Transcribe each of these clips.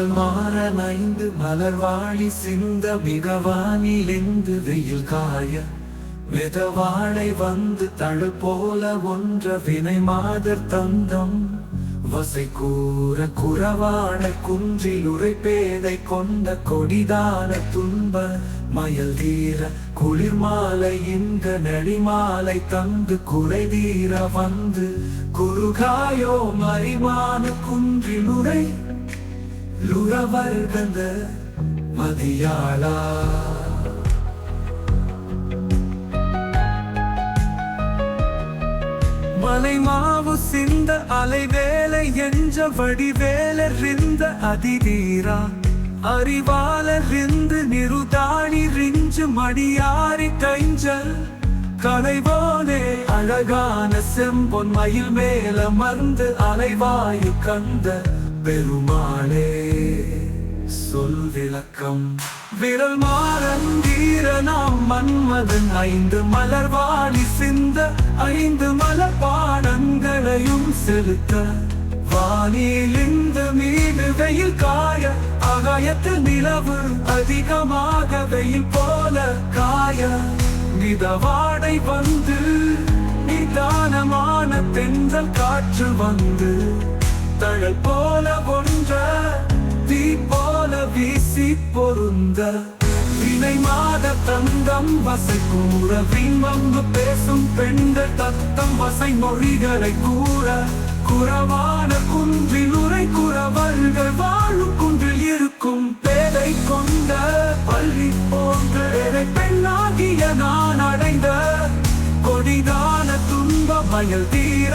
விரல் மாற நைந்து மலர்வாழி சிந்த மிகவானிலிந்து வெயில் காய மிதவாழை வந்து தழு போல ஒன்ற வினை மாதர் தந்தம். வசை கூற குறவான குன்றில் உரைப்பேதை கொண்ட கொடிதான துன்ப மயல் தீர குளிர் மாலை இங்க நெடிமாலை தந்து குறை தீர வந்து குறுகாயோ மறிமான குன்றில் உரை லுறவர்கந்த மதியாளா. மலை மாவு சிந்த அலைவேலை என்ற வடிவேலறிந்த அதிதீரா. அறிவாலறிந்து நிருதாணி ரிஞ்சு மடியாரி கைஞ்சல். கலைவோனே அழகான செம்பொன் மயில் மேல மருந்து அலைவாயு கந்த. பெருமாளே சொல் விளக்கம். விரல் மாறந்தீர நாம் மன்மதன் ஐந்து மலர்வாடி சிந்த ஐந்து மலர் பாடங்களையும் செலுத்த. வானிலிந்து மீது வெயில் காய அகாயத்து நிலவு அதிகமாக வெயில் போல காய. மிதவாடை வந்து நிதானமான தென்றல் காற்று வந்து தழல் போல ஒன்ற தீ போல வீசி பொருந்த. வினை மாத தந்தம் வசை கூற விண்வம்பு பேசும் பெண்கள் தத்தம் வசை மொழிகளை கூற. குறவான குன்றில் உரை குறவர்கள் வாழும் குன்றில் இருக்கும் பேரை கொண்ட பள்ளி போன்ற பெண்ணாகிய நான் அடைந்த. கொடிதான துன்ப மயல் தீர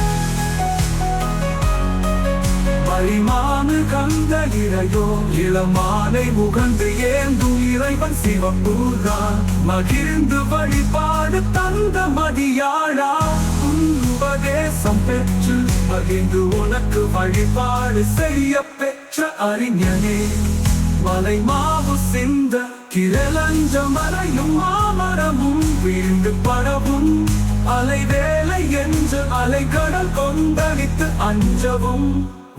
மறிமானு கந்த இறையோ இளமானை முகந்து ஏந்தும் இறைவன் சிவப்பூரான் மகிழ்ந்து வழிபாடு தந்த மதியாழா உன் உபதேசம் பெற்று மகிழ்ந்து உனக்கு வழிபாடு செய்ய பெற்ற அறிஞனே. மலை மாவு சிந்த கிரலஞ்ச மலையும் மாமரமும் வீழ்ந்து படவும் அலை வேலை என்று அலைகடல் கொந்தளித்து அஞ்சவும்.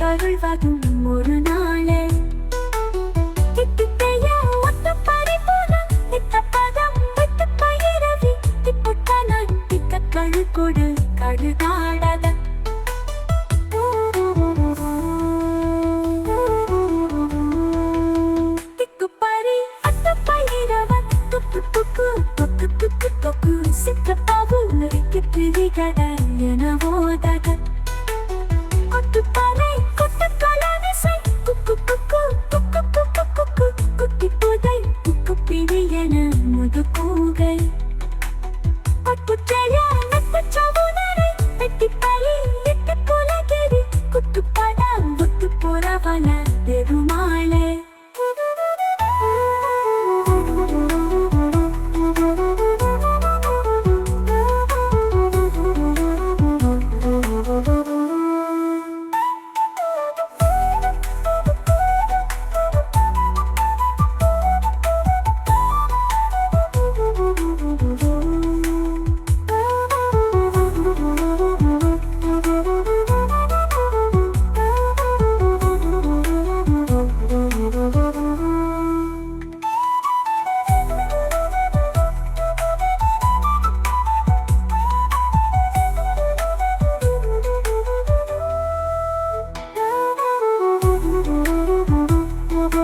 தருள்வதும் ஒரு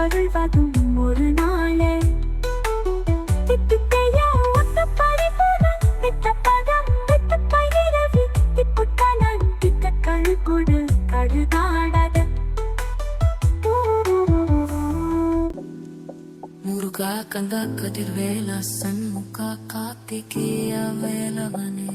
தழுவதும் ஒரு நாளே. முருகா கந்தா கதிர்வேலா சண்முகா காத்திகேயா வேலவனே.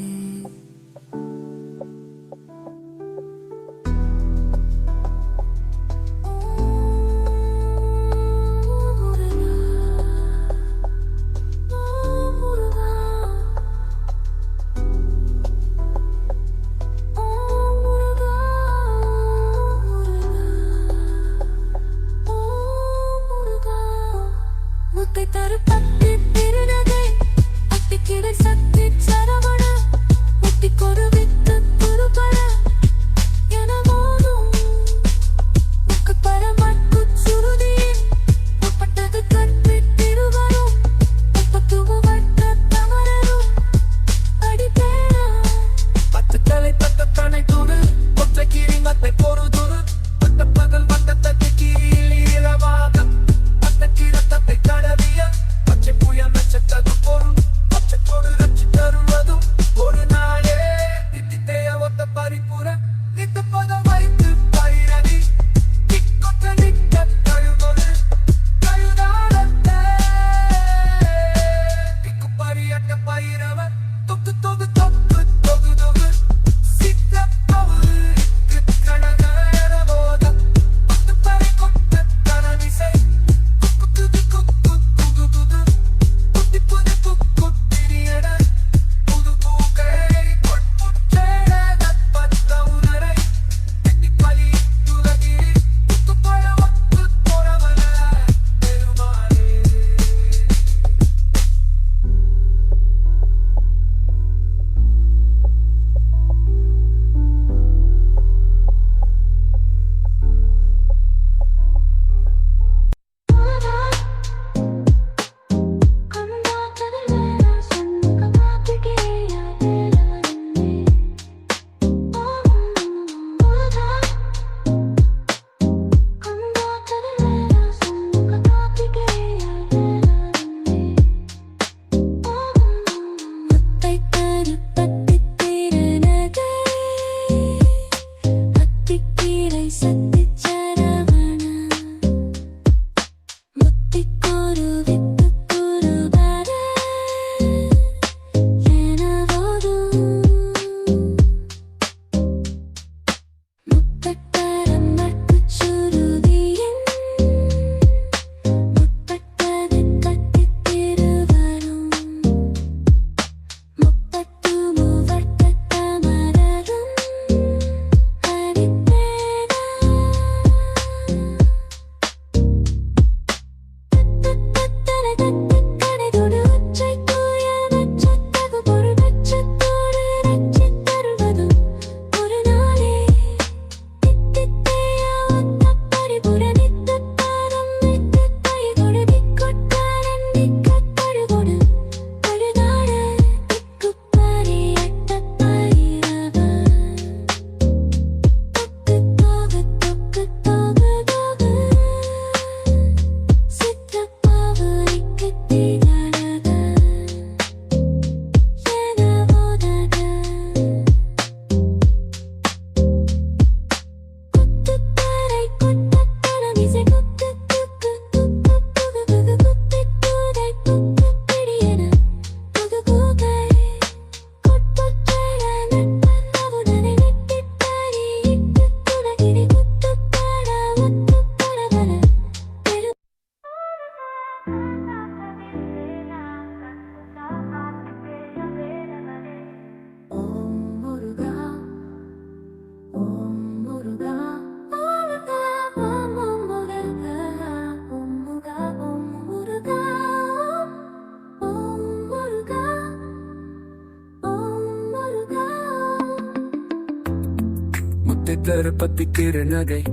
தர பத்திக்கிற நகை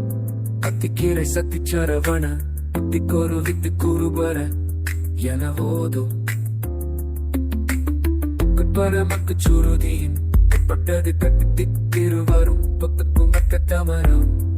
கத்திக்கீரை சத்தி சரவண புத்திக்கொரு வித்து குருபர என ஓதும். பரமக்கு சுருதியின் பட்டது கட்டு திக்கிரு வரும் பக்கத்துக்கும் மக்க தமரம்